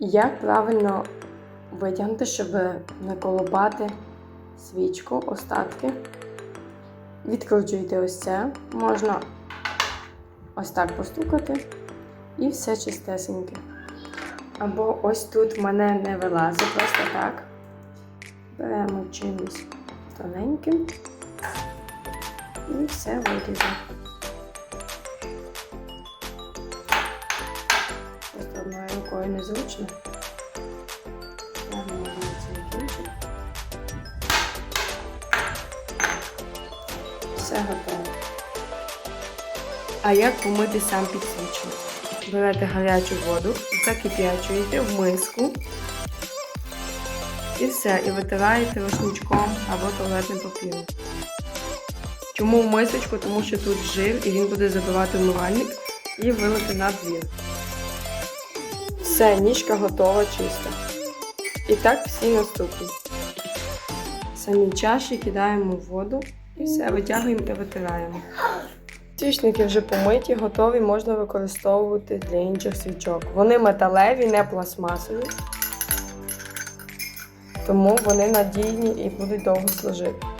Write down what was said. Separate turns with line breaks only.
Як правильно витягнути, щоб не колупати свічку, остатки? Відкручуєте ось це, можна ось так постукати і все чистесеньке. Або ось тут в мене не вилазить, просто так. Беремо чимось тоненьким і все вирізаємо. Одною незручно. Все готово. А як помити сам підсвічник? Берете гарячу воду, закип'ячуєте в миску і все, і витираєте рушничком або туалетним папіром. Чому в мисочку? Тому що тут жир і він буде забивати умивальник і вилити на двір. Все, ніжка готова чиста. І так всі наступні. Самі чаші кидаємо в воду і все, витягуємо і витираємо. Свічники вже помиті, готові, можна використовувати для інших свічок. Вони металеві, не пластмасові, тому вони надійні і будуть довго служити.